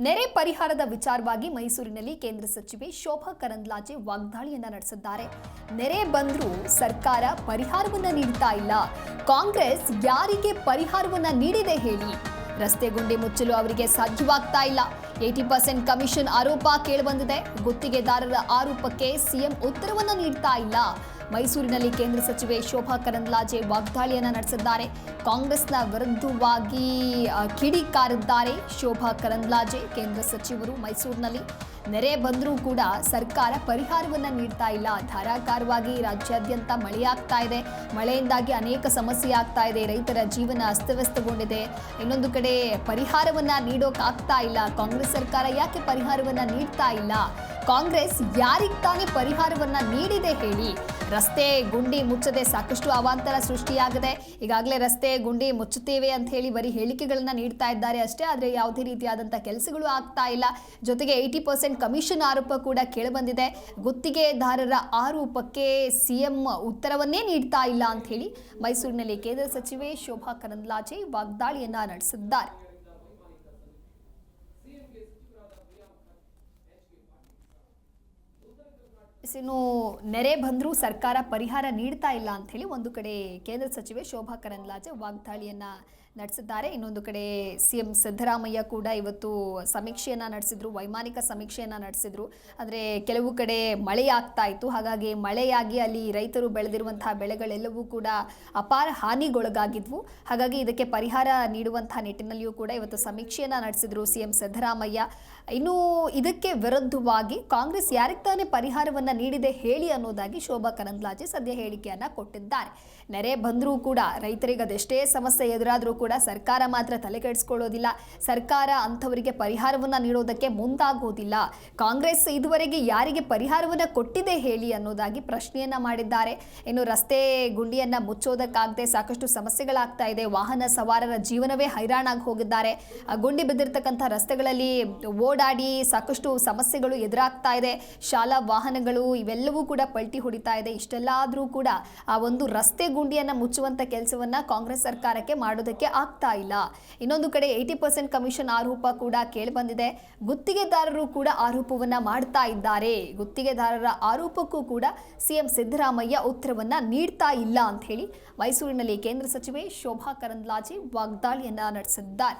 ನೆರೆ ಪರಿಹಾರದ ವಿಚಾರವಾಗಿ ಮೈಸೂರಿನಲ್ಲಿ ಕೇಂದ್ರ ಸಚಿವೆ ಶೋಭಾ ಕರಂದ್ಲಾಜೆ ವಾಗ್ದಾಳಿಯನ್ನ ನಡೆಸಿದ್ದಾರೆ. ನೆರೆ ಬಂದರೂ ಸರ್ಕಾರ ಪರಿಹಾರವನ್ನ ನೀಡ್ತಾ ಇಲ್ಲ. ಕಾಂಗ್ರೆಸ್ ಯಾರಿಗೆ ಪರಿಹಾರವನ್ನ ನೀಡಿದೆ ಹೇಳಿ. ರಸ್ತೆ ಗುಂಡಿ ಮುಚ್ಚಲು ಅವರಿಗೆ ಸಾಧ್ಯವಾಗ್ತಾ ಇಲ್ಲ. ಏಟಿ ಪರ್ಸೆಂಟ್ ಕಮಿಷನ್ ಆರೋಪ ಕೇಳಿಬಂದಿದೆ. ಗುತ್ತಿಗೆದಾರರ ಆರೋಪಕ್ಕೆ ಸಿಎಂ ಉತ್ತರವನ್ನ ನೀಡ್ತಾ ಇಲ್ಲ. ಮೈಸೂರಿನಲ್ಲಿ ಕೇಂದ್ರ ಸಚಿವೆ ಶೋಭಾ ಕರಂದ್ಲಾಜೆ ವಾಗ್ದಾಳಿಯನ್ನು ನಡೆಸಿದ್ದಾರೆ. ಕಾಂಗ್ರೆಸ್ನ ವಿರುದ್ಧವಾಗಿ ಕಿಡಿಕಾರಿದ್ದಾರೆ ಶೋಭಾ ಕರಂದ್ಲಾಜೆ. ಕೇಂದ್ರ ಸಚಿವರು ಮೈಸೂರಿನಲ್ಲಿ ನೆರೆ ಬಂದರೂ ಕೂಡ ಸರ್ಕಾರ ಪರಿಹಾರವನ್ನ ನೀಡ್ತಾ ಇಲ್ಲ. ಧಾರಾಕಾರವಾಗಿ ರಾಜ್ಯಾದ್ಯಂತ ಮಳೆಯಾಗ್ತಾ ಇದೆ. ಮಳೆಯಿಂದಾಗಿ ಅನೇಕ ಸಮಸ್ಯೆ ಆಗ್ತಾ ಇದೆ. ರೈತರ ಜೀವನ ಅಸ್ತವ್ಯಸ್ತಗೊಂಡಿದೆ. ಇನ್ನೊಂದು ಕಡೆ ಪರಿಹಾರವನ್ನ ನೀಡೋಕ್ಕಾಗ್ತಾ ಇಲ್ಲ. ಕಾಂಗ್ರೆಸ್ ಸರ್ಕಾರ ಯಾಕೆ ಪರಿಹಾರವನ್ನ ನೀಡ್ತಾ ಇಲ್ಲ? ಕಾಂಗ್ರೆಸ್ ಯಾರಿಗೆ ತಾನೇ ಪರಿಹಾರವನ್ನ ನೀಡಿದೆ ಹೇಳಿ. ರಸ್ತೆ ಗುಂಡಿ ಮುಚ್ಚದೆ ಸಾಕಷ್ಟು ಅವಾಂತರ ಸೃಷ್ಟಿಯಾಗಿದೆ. ಈಗಾಗಲೇ ರಸ್ತೆ ಗುಂಡಿ ಮುಚ್ಚುತ್ತೇವೆ ಅಂತ ಹೇಳಿ ಬರೀ ಹೇಳಿಕೆಗಳನ್ನ ನೀಡ್ತಾ ಇದ್ದಾರೆ ಅಷ್ಟೇ, ಆದರೆ ಯಾವುದೇ ರೀತಿಯಾದಂಥ ಕೆಲಸಗಳು ಆಗ್ತಾ ಇಲ್ಲ. ಜೊತೆಗೆ ಏಯ್ಟಿ ಪರ್ಸೆಂಟ್ ಕಮಿಷನ್ ಆರೋಪ ಕೂಡ ಕೇಳಿಬಂದಿದೆ. ಗುತ್ತಿಗೆದಾರರ ಆರೋಪಕ್ಕೆ ಸಿಎಂ ಉತ್ತರವನ್ನೇ ನೀಡ್ತಾ ಇಲ್ಲ ಅಂತ ಹೇಳಿ ಮೈಸೂರಿನಲ್ಲಿ ಕೇಂದ್ರ ಸಚಿವೆ ಶೋಭಾ ಕರಂದ್ಲಾಜೆ ವಾಗ್ದಾಳಿಯನ್ನ ನಡೆಸಿದ್ದಾರೆ. ಇನ್ನು ನೆರೆ ಬಂದರೂ ಸರ್ಕಾರ ಪರಿಹಾರ ನೀಡ್ತಾ ಇಲ್ಲ ಅಂತ ಹೇಳಿ ಒಂದು ಕಡೆ ಕೇಂದ್ರ ಸಚಿವೆ ಶೋಭಾ ಕರಂದ್ಲಾಜೆ ವಾಗ್ದಾಳಿಯನ್ನ ನಡೆಸಿದ್ದಾರೆ. ಇನ್ನೊಂದು ಕಡೆ ಸಿಎಂ ಸಿದ್ದರಾಮಯ್ಯ ಕೂಡ ಇವತ್ತು ಸಮೀಕ್ಷೆಯನ್ನು ನಡೆಸಿದ್ರು, ವೈಮಾನಿಕ ಸಮೀಕ್ಷೆಯನ್ನು ನಡೆಸಿದ್ರು. ಅಂದರೆ ಕೆಲವು ಕಡೆ ಮಳೆಯಾಗ್ತಾ ಇತ್ತು. ಹಾಗಾಗಿ ಮಳೆಯಾಗಿ ಅಲ್ಲಿ ರೈತರು ಬೆಳೆದಿರುವಂತಹ ಬೆಳೆಗಳೆಲ್ಲವೂ ಕೂಡ ಅಪಾರ ಹಾನಿಗೊಳಗಾಗಿದ್ವು. ಹಾಗಾಗಿ ಇದಕ್ಕೆ ಪರಿಹಾರ ನೀಡುವಂತಹ ನಿಟ್ಟಿನಲ್ಲಿಯೂ ಕೂಡ ಇವತ್ತು ಸಮೀಕ್ಷೆಯನ್ನು ನಡೆಸಿದ್ರು ಸಿಎಂ ಸಿದ್ದರಾಮಯ್ಯ. ಇನ್ನು ಇದಕ್ಕೆ ವಿರುದ್ಧವಾಗಿ ಕಾಂಗ್ರೆಸ್ ಯಾರಿಗೆ ತಾನೇ ಪರಿಹಾರವನ್ನು ನೀಡಿದೆ ಹೇಳಿ ಅನ್ನೋದಾಗಿ ಶೋಭಾ ಕರಂದ್ಲಾಜೆ ಸದ್ಯ ಹೇಳಿಕೆಯನ್ನು ಕೊಟ್ಟಿದ್ದಾರೆ. ನೆರೆ ಬಂದರೂ ಕೂಡ ರೈತರಿಗೆ ಅದೆಷ್ಟೇ ಸಮಸ್ಯೆ ಎದುರಾದರೂ ಕೂಡ ಸರ್ಕಾರ ಮಾತ್ರ ತಲೆ ಕೆಡಿಸ್ಕೊಳ್ಳೋದಿಲ್ಲ. ಸರ್ಕಾರ ಅಂಥವರಿಗೆ ಪರಿಹಾರವನ್ನ ನೀಡೋದಕ್ಕೆ ಮುಂದಾಗೋದಿಲ್ಲ. ಕಾಂಗ್ರೆಸ್ ಇದುವರೆಗೆ ಯಾರಿಗೆ ಪರಿಹಾರವನ್ನ ಕೊಟ್ಟಿದೆ ಹೇಳಿ ಅನ್ನೋದಾಗಿ ಪ್ರಶ್ನೆಯನ್ನ ಮಾಡಿದ್ದಾರೆ. ಇನ್ನು ರಸ್ತೆ ಗುಂಡಿಯನ್ನ ಮುಚ್ಚೋದಕ್ಕಾಗದೆ ಸಾಕಷ್ಟು ಸಮಸ್ಯೆಗಳಾಗ್ತಾ ಇದೆ. ವಾಹನ ಸವಾರರ ಜೀವನವೇ ಹೈರಾಣಾಗಿ ಹೋಗಿದ್ದಾರೆ. ಗುಂಡಿ ಬಿದ್ದಿರ್ತಕ್ಕಂಥ ರಸ್ತೆಗಳಲ್ಲಿ ಓಡಾಡಿ ಸಾಕಷ್ಟು ಸಮಸ್ಯೆಗಳು ಎದುರಾಗ್ತಾ ಇದೆ. ಶಾಲಾ ವಾಹನಗಳು ಇವೆಲ್ಲವೂ ಕೂಡ ಪಲ್ಟಿ ಹೊಡಿತಾ ಇದೆ. ಇಷ್ಟೆಲ್ಲ ಆದರೂ ಕೂಡ ಆ ಒಂದು ರಸ್ತೆ ಗುಂಡಿಯನ್ನು ಮುಚ್ಚುವಂಥ ಕೆಲಸವನ್ನು ಕಾಂಗ್ರೆಸ್ ಸರ್ಕಾರಕ್ಕೆ ಮಾಡೋದಕ್ಕೆ ಆಗ್ತಾ ಇಲ್ಲ. ಇನ್ನೊಂದು ಕಡೆ ಏಯ್ಟಿ ಪರ್ಸೆಂಟ್ ಕಮಿಷನ್ ಆರೋಪ ಕೂಡ ಕೇಳಿಬಂದಿದೆ. ಗುತ್ತಿಗೆದಾರರು ಕೂಡ ಆರೋಪವನ್ನ ಮಾಡ್ತಾ ಇದ್ದಾರೆ. ಗುತ್ತಿಗೆದಾರರ ಆರೋಪಕ್ಕೂ ಕೂಡ ಸಿಎಂ ಸಿದ್ದರಾಮಯ್ಯ ಉತ್ತರವನ್ನ ನೀಡ್ತಾ ಇಲ್ಲ ಅಂತ ಹೇಳಿ ಮೈಸೂರಿನಲ್ಲಿ ಕೇಂದ್ರ ಸಚಿವೆ ಶೋಭಾ ಕರಂದ್ಲಾಜೆ ವಾಗ್ದಾಳಿಯನ್ನ ನಡೆಸಿದ್ದಾರೆ.